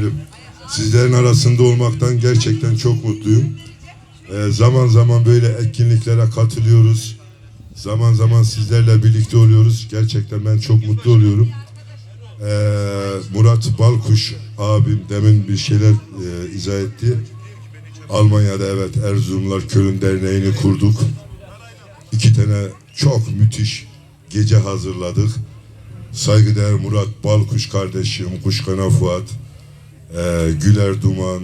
dilerim. Sizlerin arasında olmaktan gerçekten çok mutluyum. Ee, zaman zaman böyle etkinliklere katılıyoruz. Zaman zaman sizlerle birlikte oluyoruz. Gerçekten ben çok mutlu oluyorum. Ee, Murat Balkuş abim demin bir şeyler e, izah etti. Almanya'da evet Erzurumlar Köln Derneği'ni kurduk. İki tane çok müthiş gece hazırladık. Saygıdeğer Murat Balkuş kardeşim, Kuşkana Fuat, e, Güler Duman,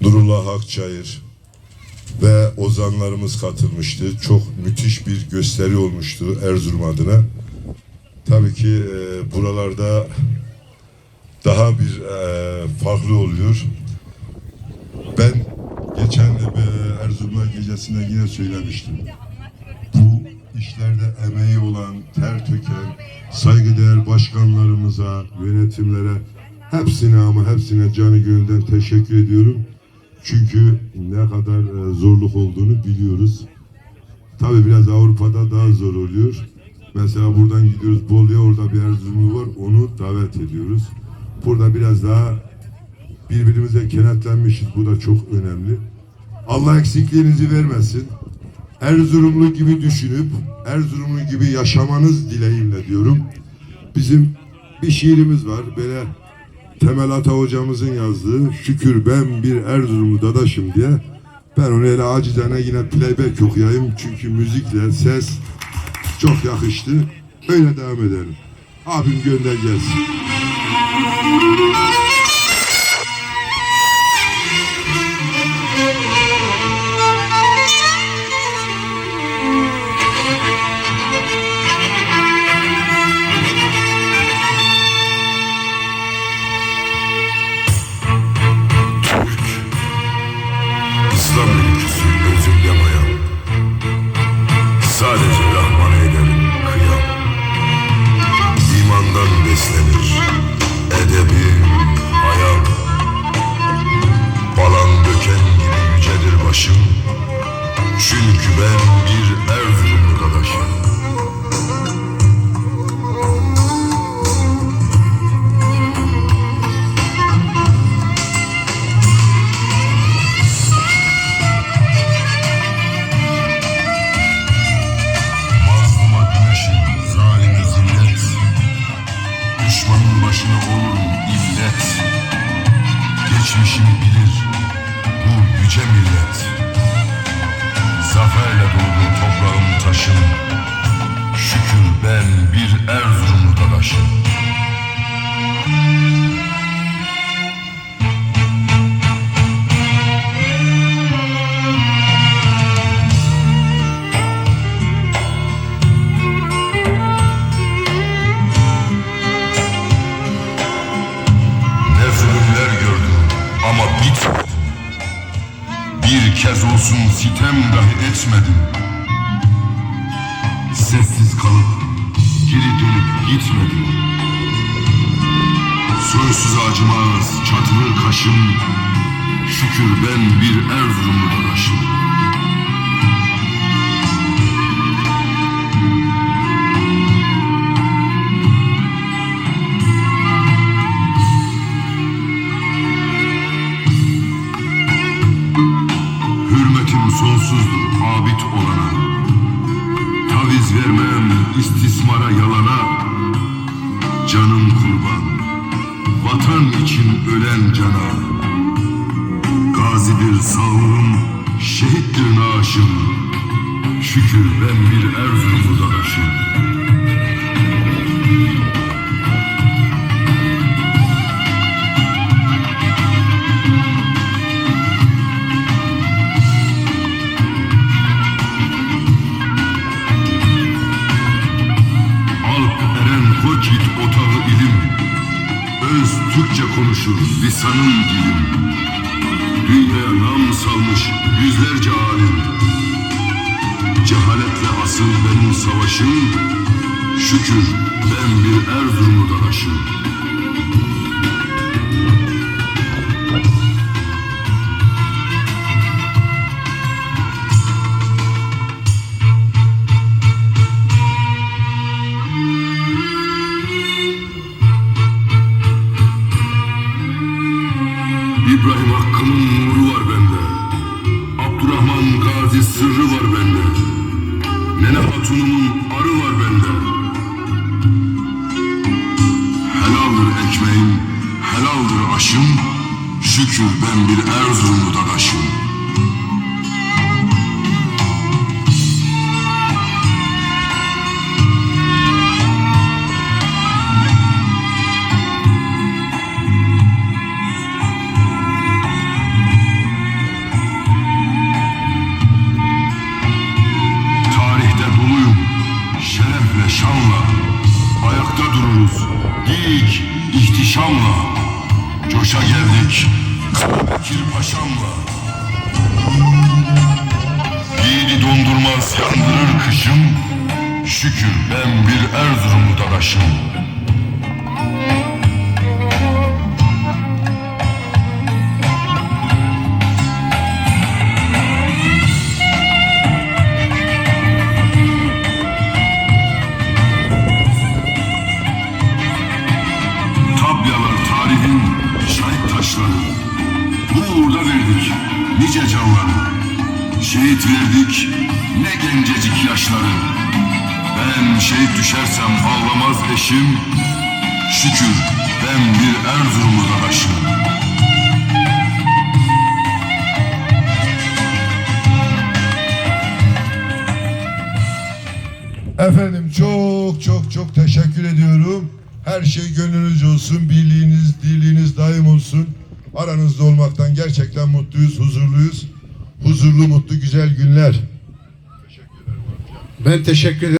Nurullah Akçayır ve ozanlarımız katılmıştı. Çok müthiş bir gösteri olmuştu Erzurum adına. Tabii ki e, buralarda daha bir e, farklı oluyor. Ben geçen de e, Erzurumlar gecesinde yine söylemiştim. Bu işlerde emeği olan, ter töken, saygıdeğer başkanlarımıza, yönetimlere hepsine ama hepsine canı gönülden teşekkür ediyorum. Çünkü ne kadar e, zorluk olduğunu biliyoruz. Tabii biraz Avrupa'da daha zor oluyor. Mesela buradan gidiyoruz Bolu'ya orada bir Erzurumlu var onu davet ediyoruz. Burada biraz daha birbirimize kenetlenmişiz. Bu da çok önemli. Allah eksikliğinizi vermesin. Erzurumlu gibi düşünüp Erzurumlu gibi yaşamanız dileğimle diyorum. Bizim bir şiirimiz var. Böyle Temel Ata hocamızın yazdığı Şükür ben bir Erzurumlu dadaşım diye ben onu öyle acizane yine playback okuyayım çünkü müzikle ses çok yakıştı. Öyle devam edelim. Abim gönder gelsin. Ben bir Erzurumlu dadaşım Ne zulümler gördüm ama bitmedim. Bir kez olsun sitem dahi etmedim. Sessiz kalıp geri dönüp gitmedim. Soysuz acımaz çatılır kaşım. Şükür ben bir Erzurumlu dadaşım. Sonsuzdur abid olana Taviz vermem istismara yalana Canım kurban Vatan için ölen cana. Gazidir sağırım Şehittir naaşım Şükür ben bir Erzurumlu dadaşım Türkçe konuşur lisanım dilim Dünyaya nam salmış yüzlerce alim. Cehaletle asıl benim savaşım Şükür ben bir Erzurumlu dadaşım Hakkı'nın nuru var bende. Abdurrahman Gazi sırrı var bende. Nene Hatun'umun arı var bende. Helaldir ekmeğim, helaldir aşım. Şükür ben bir Erzurumlu dadaşım. Dik, ihtişamla. Coşa geldik, Bekir Paşam'la. Yiğidi dondurmaz, yandırır kışım. Şükür ben bir Erzurumlu dadaşım. Nice canları. Şehit verdik ne gencecik yaşları. Ben şehit düşersem ağlamaz eşim. Şükür ben bir Erzurumlu dadaşım. Efendim çok çok çok teşekkür ediyorum. Her şey gönlünüzce olsun, birliğiniz, dirliğiniz daim olsun. Aranızda olmaktan gerçekten mutluyuz, huzurluyuz. Huzurlu, mutlu, güzel günler. Ben teşekkür ederim.